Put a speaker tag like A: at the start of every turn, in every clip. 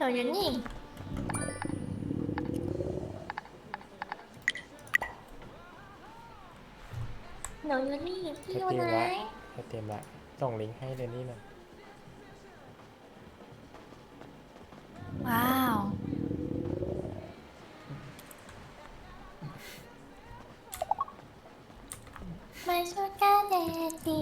A: เดี๋ยวนี่เดี๋ยวนี่พี่อยู่ไหน
B: เขเตรียมละส่งลิงก์ให้เดนนี่นะ
A: ว้าว มาชูก้าเดดดี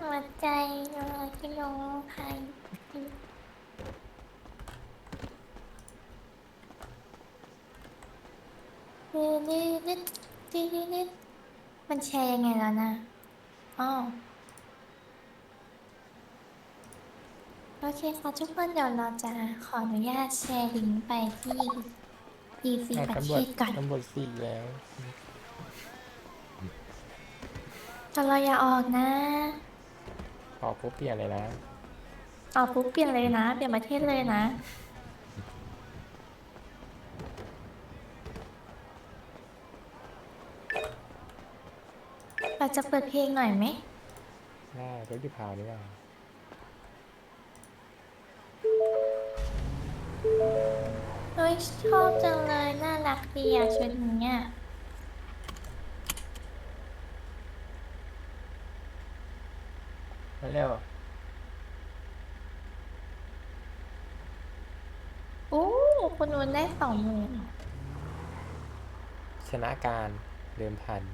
A: หัวใจเรากินนมไข่ มันแชร์ยังไงแล้วนะอ๋อโอเคค่ะทุกคนเดี๋ยวเราจะขออนุญาตแชร์ลิงก์ไปที่ PC
B: อะ
A: ประ
B: ตำร
A: เท
B: วจ
A: ศก่อน
B: ตำรวจสี่แล้ว
A: แต่เราอย่าออกนะ
B: ออกปุ๊บเปลี่ยนเลยนะ
A: ออกปุ๊บเปลี่ยนเลยนะ เปลี่ยนประเทศเลยนะ เราจะเปิดเพลงหน่อยไหม
B: ได้รถดิพาวนี่ว่า
A: เฮ้ยชอบจังเลยน่ารักดีอะชุดนี้อะ
B: มาเร็ว
A: โอ้คุณนุนได้สองหมื่น
B: ชนะการเดิมพัน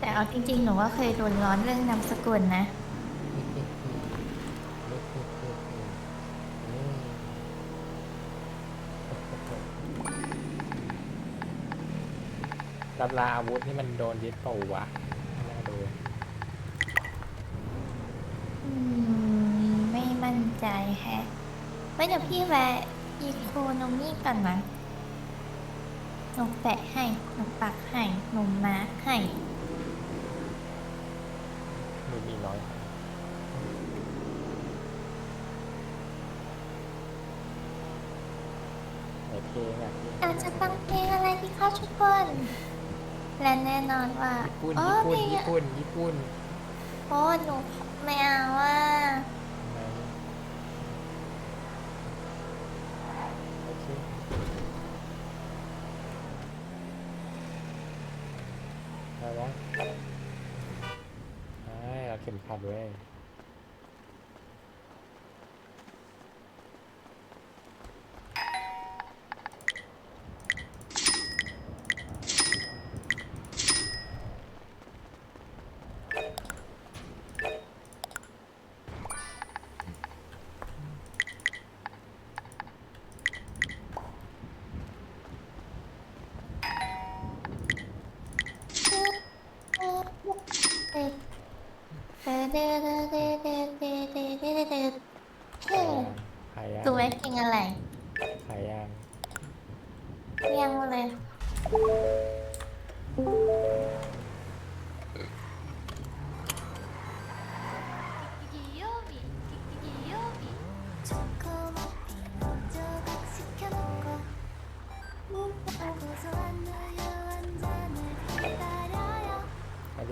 A: แต่เอาจริงๆ หนูก็เคยโดนร้อนเรื่องนามสกุลนะ
B: รับลาอาวุธนี่มันโดนยึดเปล่าวะน่าดู
A: อืม ไม่มั่น ใจแฮะไว้เดี๋ยวพี่แวะอีโคโนมี่ก่อนนะหนูแปะให้หนูปักให้หนูมาร์คให้
B: มือมีน้อยไหนเพลงอะ
A: อาจจะฟังเพลงอะไรที่เข้าทุกคน และแน่นอนว่า
B: ญี่ปุ่น
A: โอ้
B: ญี่ปุ่น
A: เพลง
B: ญี่ปุ่น ญี่ปุ่น
A: โอ้หนูไม่เอาว่า
B: হবে เพ
A: ลงอะไร
B: ขายยาง
A: ยังเลย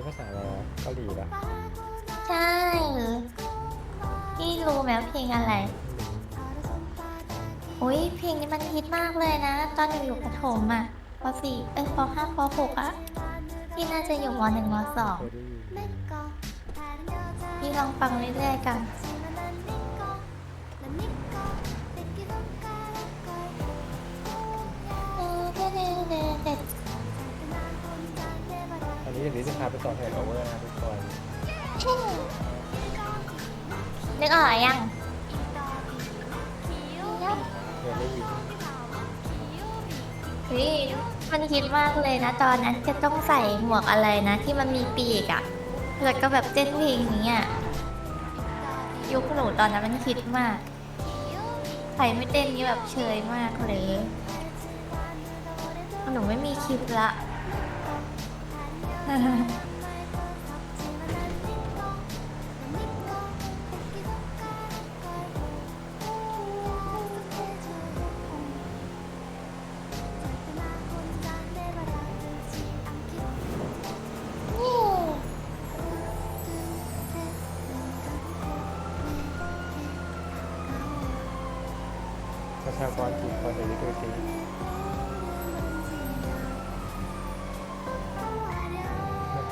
B: ภาษาอะไรกาหลีเหร
A: ใช่พี่รู้ไหมเพลงอะไร อุ้ยเพลงนี้มันฮิตมากเลยนะ ตอนหนูอยู่ประถมอะปสี่เอ้ยปห้าปหกอะพี่น่าจะอยู่มหนึ่งมสอง
B: เคยได้ยินไหม
A: พี่ลองฟังเรื่อยๆกัน
B: อันนี้เดี๋ยวจะพาไปสอนแฮนด์โอเวอร์นะทุกคน
A: นึกออกยัง
B: ได้ยิน
A: เฮ้ยมันคิดมากเลยนะตอนนั้นจะต้องใส่หมวกอะไรนะ ที่มันมีปีกอะแล้วก็แบบเต้นเพลงนี้อะยุคหนูตอนนั้นมันคิดมาก ใครไม่เต้นนี่แบบเชยมากเลยหนูไม่มีคลิปละ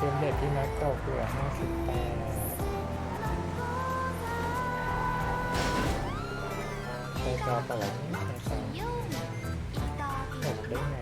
B: เกมเด็ดที่มักตกเหลือ58าสิบแปดใอเปิดใช้จอ
A: ตกได้ไง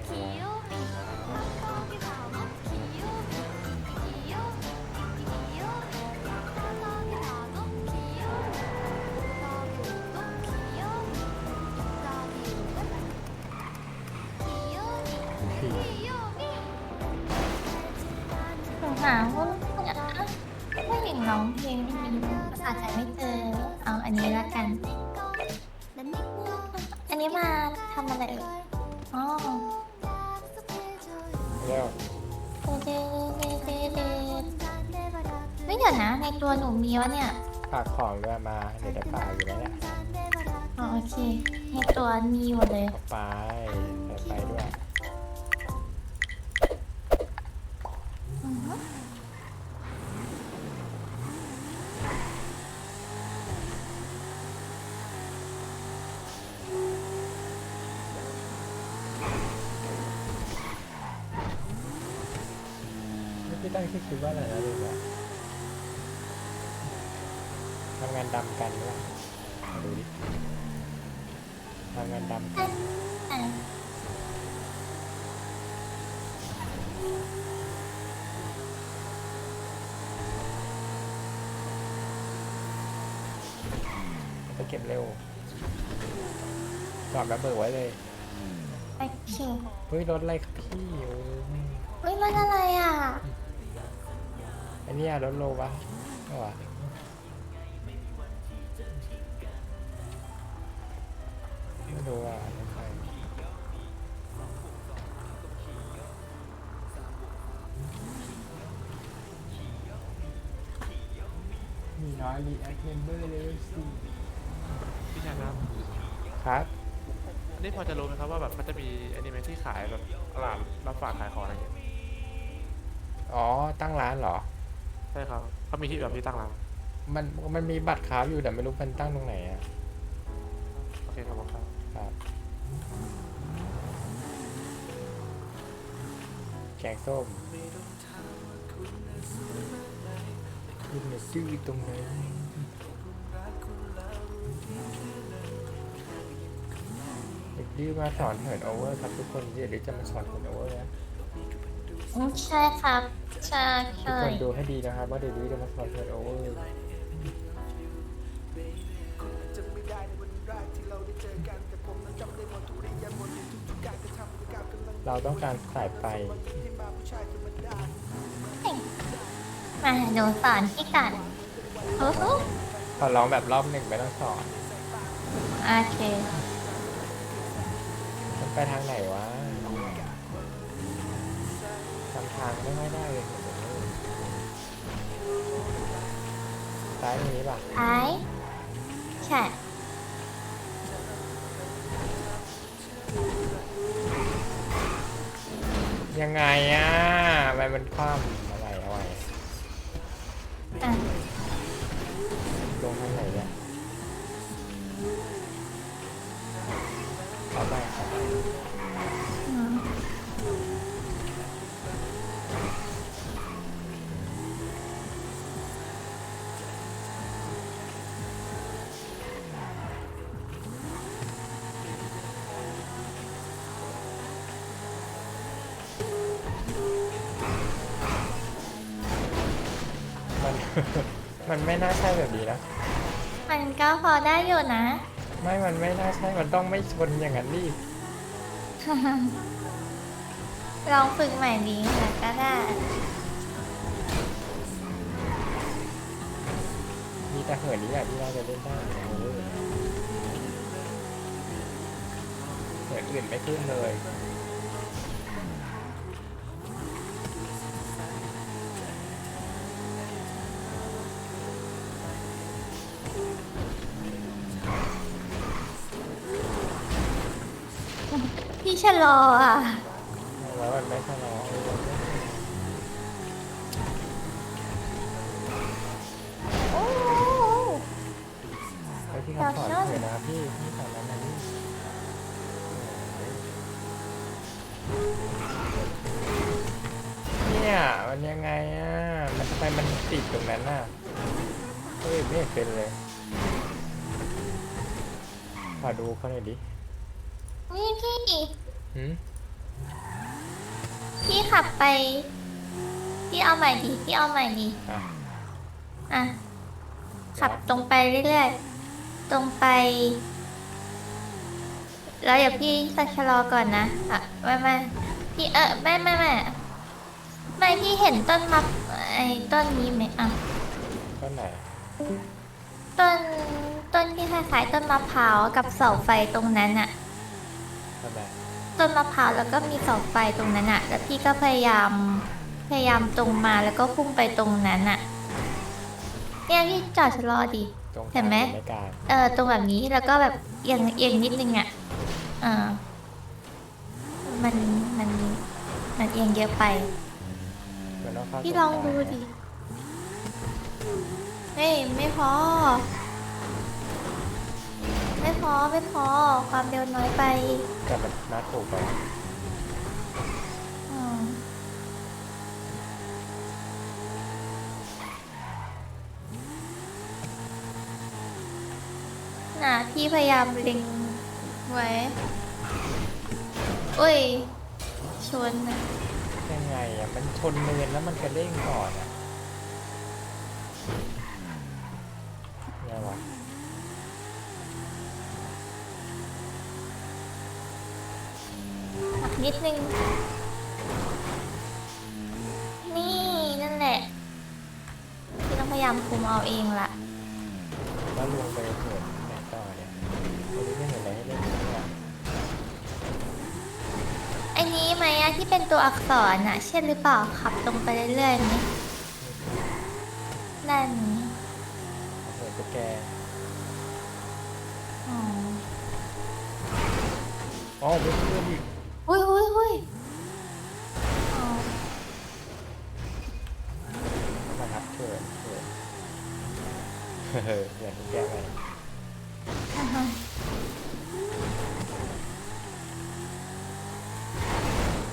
A: เพลงไม่มีภาษาไทยไม่เจอ เอาอันนี้ละกัน อันนี้มาทำอะไรเอ่ยอ๋อ
B: เร็ว
A: เดเดเดเดไม่เดี๋ยวนะ ในตัวหนูมีวะเนี่ย
B: ฝากของด้วยมาเดี๋ยวจะฝากอยู่แล้วเนี่ย
A: อ๋อโอเค ในตัวมีหมดเลย
B: เอาไปใส่ไปด้วย
A: อือฮึ
B: นี่ พี่ตั้งชื่อคลิปว่าอะไรนะลูกวะทำงานดำกันวะมาดูดิทำงานดำกัน
A: อะ
B: ไปเก็บเร็วจอดระเบิดไว้เลย
A: โอเค
B: เฮ้ยรถอะไรครับพี่โอ้ย
A: เฮ้ยมันอะไรอะ
B: อันนี้รถโลวะก็วะไม่รู้ว่ะรถใครมีน้อยรีแอคเมมเบอร์เลเวลสี่
C: พี่ชายครับ
B: ครับ
C: อันนี้พอจะรู้ไหมครับว่าแบบมันจะมีแอนิเมะที่ขายแบบตลาดรับฝากขายของอะไรอย่างเงี้ย
B: อ๋อ ตั้งร้านเหรอ
C: ใช่ครับเขามีที่แบบที่ตั้งร้าน
B: มันมันมีบัตรค้าอยู่แต่ไม่รู้มันตั้งตรงไหนอะ
C: โอเคครับผมครับ
B: ครับแกงส้มคุณเนี่ยดื้อตรงไหนเด็กดื้อมาสอนเหินโอเวอร์ครับทุกคนเดี๋ยวจะมาสอนเหินโอเวอร์นะ
A: อืมใช่ครับ ใช่
B: ทุก
A: ใช่
B: คนดูให้ดีนะครับ ว่าเดี๋ยวดื้อจะมาสอนเหินโอเวอร์เราต้องการสายไฟ
A: มาหนูสอนพี่กันโอ้โห
B: ขอร้องแบบรอบหนึ่งไม่ต้องสอน
A: โอเค
B: มันไปทางไหนวะ ทางไม่ค่อยได้เลยผมเลยซ้ายนี้ป่ะ
A: ไอ้ใช่
B: ยังไงอะทำไมมันคว่ำอะไรเอาไว้
A: อะ
B: ลงทางไหนเนี่ยเอาไปเอาไป ไม่น่าใช่แบบนี้นะ
A: มันก็พอได้อยู่นะ
B: ไม่ มันไม่น่าใช่ มันต้องไม่ชนอย่างนั้นดิ
A: ลองฝึกใหม่ดีค่ะก็ได้
B: มีแต่เหินนี้แหละที่น่าจะเล่นได้โอ้โหเหินอื่นไม่ขึ้นเลย
A: ชะลออะ
B: แปที่ชะลออ้โหไอ้
A: ที่คำ
B: สอะพี่พี่สนแล้นี้เนี่ยมันยังไงอะมันทำไมมันติดตรงนั้นอะเฮ้ยไม่เป็นเลยขอดูเขาหน่อยดิ
A: นี่พี่
B: หืม
A: พี่ขับไป พี่เอาใหม่ดิพี่เอาใหม่ดิ
B: อะ
A: อะ ขับตรงไปเรื่อยๆ ตรงไป แล้วเดี๋ยวพี่จะชะลอก่อนนะอะไม่ไม่พี่เออไม่ไม่ไม่ไม่พี่เห็นต้นมะไอ้ต้นนี้ไหมอะ
B: ต้นไหน
A: ต้นต้นที่คล้ายๆต้นมะพร้าวกับเสาไฟตรงนั้นอะ
B: ต้นไหน
A: ต้นมะพร้าวแล้วก็มีเสาไฟตรงนั้นอะแล้วพี่ก็พยายามพยายามตรงมาแล้วก็พุ่งไปตรงนั้นอะเนี่ยพี่จอดชะลอดิ
B: ตรงกลาง
A: เห็นไหม
B: รือไม่กลาง
A: เออตรงแบบนี้แล้วก็แบบเอียงเอียงนิดนึงอะเออมันมันมันเอียงเยอะไป
B: มันต้องเข้า
A: พี่
B: ต
A: ล
B: ร
A: อง
B: กา
A: ดูดิเฮ้ยไม่พอ ไม่พอไม่พอความเร็วน้อยไป
B: แต่มันนัดถูกไป
A: อืมน่ะพี่พยายามเล็งไว้อุ้ย ชนนะ
B: ยังไงอะ มันชนเนินแล้วมันกระเด้งก่อนอะ
A: นิดนึง นี่นั่นแหละพี่ต้องพยายามคุมเอาเองละ
B: แล้วลงไปเหินไหนต่อเนี่ยวันนี้ไม่เห็นอะไรให้เล่นเลยอะ
A: ไอ้นี้ไหมอะที่เป็นตัวอักษรอะเช่นหรือเปล่าขับตรงไปเรื่อยๆไหมนั่น
B: เหินตุ๊กแก
A: อ๋อ
B: อ๋อไม่เชื่อดิ
A: อุ้ยอุ้ยอุ้ยอ๋อ
B: มาทับเถินเถินเฮ้ยอยางตุ๊กแกไป
A: อ่าฮะ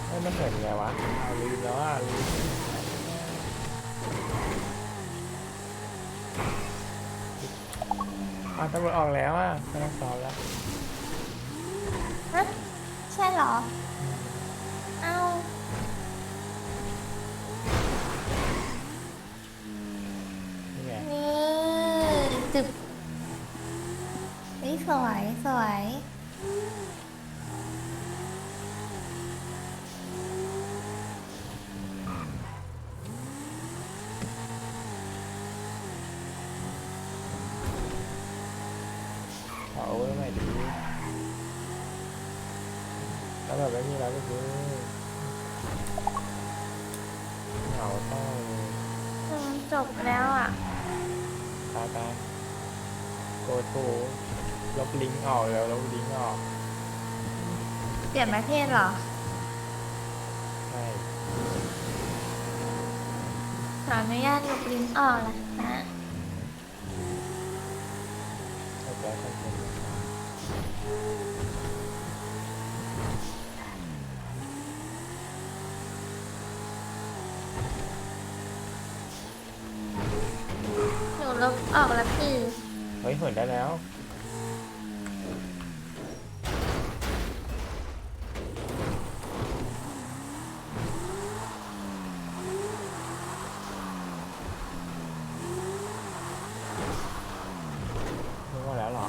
B: เฮ้ยมันเหินไงวะเอาลืมแล้วอะลืมอ้าวตำรวจออกแล้วอะไม่ต้องสอบแล้ว
A: เหรอ เอ้า
B: นี่ไง
A: นี่จึบนี่สวยสวย
B: ขอโอเวอร์ใหม่ดีแล้วแบบไม่มีแล้วก็คือเหงาเศร้า
A: อืมจ บแล้วอะ
B: ตายตายโกโต้ลบลิงก์ออกแล้วลบลิงก์ออก
A: เปลี่ยนประเทศเหรอ
B: ใช่
A: ขออนุญาตลบลิงก์ออกแล้วนะ
B: จบแล้วคอนเทนต์
A: ห แล้วพี่
B: เฮ้ยเหินได้แล้ว รู้ว่าแล้วเหรอ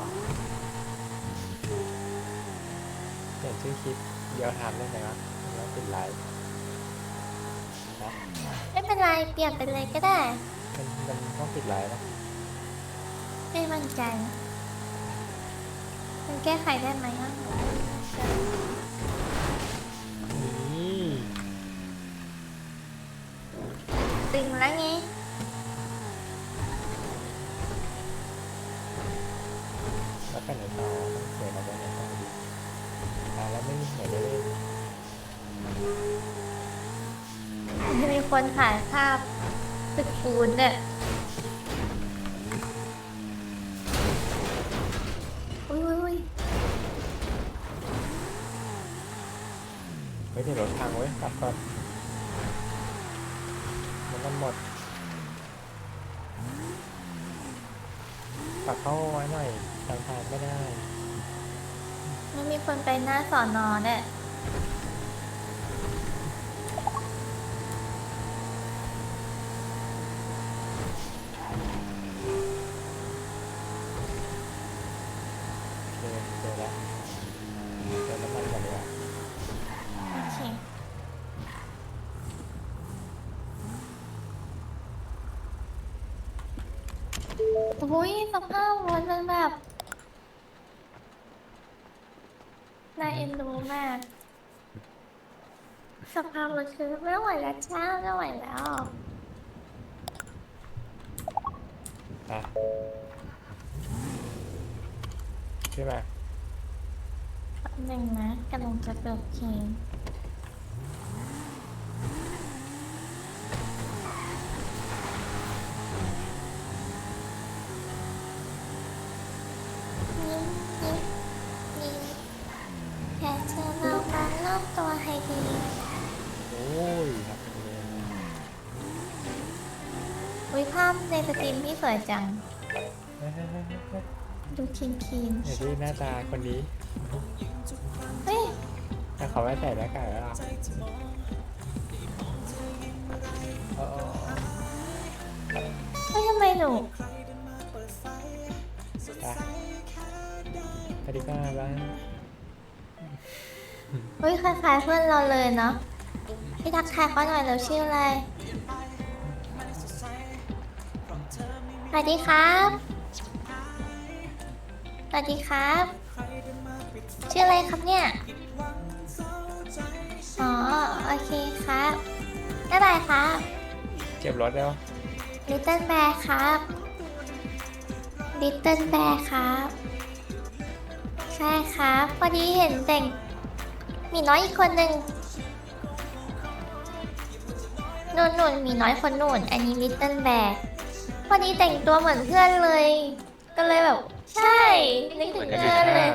B: เปลี่ยนชื่อคลิปเดียวทำได้ไหมวะแล้วปิดไลฟ์นะ
A: ไม่เป็นไร เปลี่ยนไปเลยก็ได้
B: มันมันต้องปิดไลฟ์ปะ
A: ไม่มั่น ใจ มันแก้ไขได้ไหมอะ
B: นี่
A: ตึงแล้วไง
B: แล้วไปไหนต่อต้องเปิดอะไรไหนต่อดีอ่าแล้วไม่มีไหนได้เล่น
A: จะมีคนถ่ายภาพตึกปูนเนี่ยอุ้ย
B: มันหมดปักเข้าไว้หน่อยทางผ่านไม่ได้
A: ไม่มีคนไปหน้าสอนอเนี่ย
B: น่า
A: เอ็นดูมากสภาพรถคือไม่ไหวแล้วจ้าไม่ไหวแล้ว
B: อะขึ้นมา
A: แป๊บหนึ่งนะกำลังจะเปิดเพลงยิ้มยิ้มยิ้มแค่เธอเรามารอบตัวให้ดี
B: โอ้ยครับเป็นไง
A: วิภาพในสตรีมพี่สวยจัง
B: เฮ้ยเฮ้ยเฮ้ยเฮ้ย
A: ดูคีนคีน
B: เดี๋ยวดูหน้าตาคนนี้
A: ๆเฮ้ย
B: ถ้าเขาไม่ใส่หน้ากากแล้วอะเออ
A: เฮ้ยทำไมหนู
B: ไปสวัสดีก็บ้าง
A: เฮ้ยคล้ายๆเพื่อนเราเลยเนาะพี่ทักทายเขาหน่อยเราชื่ออะไร วัสดีครับ สวัสดีครับ ชื่ออะไรครับเนี่ย อ๋อ โอเคครับบ๊ายบายครับ
B: เก็บรถแล้ว
A: ลิตเติ้ลแบร์ครับ ลิตเติ้ลแบร์ครับ ใช่ครับพอดีเห็นแต่งหมีน้อยอีกคนหนึ่งนุ่นนุ่นหมีน้อยคนนุ่น อันนี้ลิตเติ้ลแบร์ พอดีแต่งตัวเหมือนเพื่อนเลย ก็เลยแบบ ใช่นึกถึงเพื่อนเลย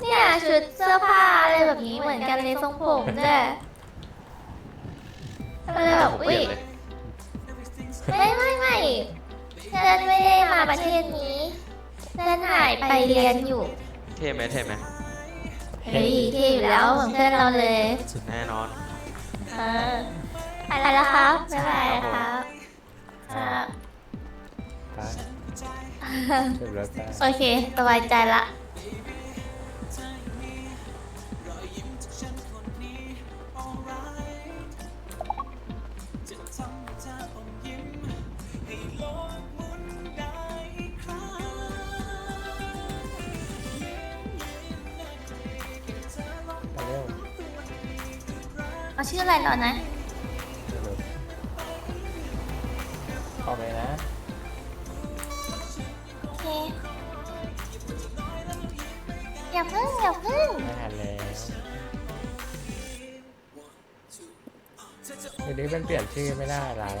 A: เนี่ยชุดเสื้อผ้าอะไรแบบนี้เหมือนกันเลยทรงผมด้วยก็เลยแบบอุ้ยไม่ไม่ไม่เพื่อนไม่ได้มาประเทศนี้เพื่อนหายไปเรียนอยู่
D: เท่ไหมเท่ไหม
A: เฮ้ยเท่อยู่แล้วเหมือนเพื่อนเราเลย
D: แน่นอน
A: เออไปแล้วครับบ๊ายบายครับ ครับ
B: ไปเก็บรถไป
A: โอเค สบายใจละ
B: ไปเร็ว
A: เอาชื่ออะไรตอนนะ
B: ชื่อไม่ได้แล้ว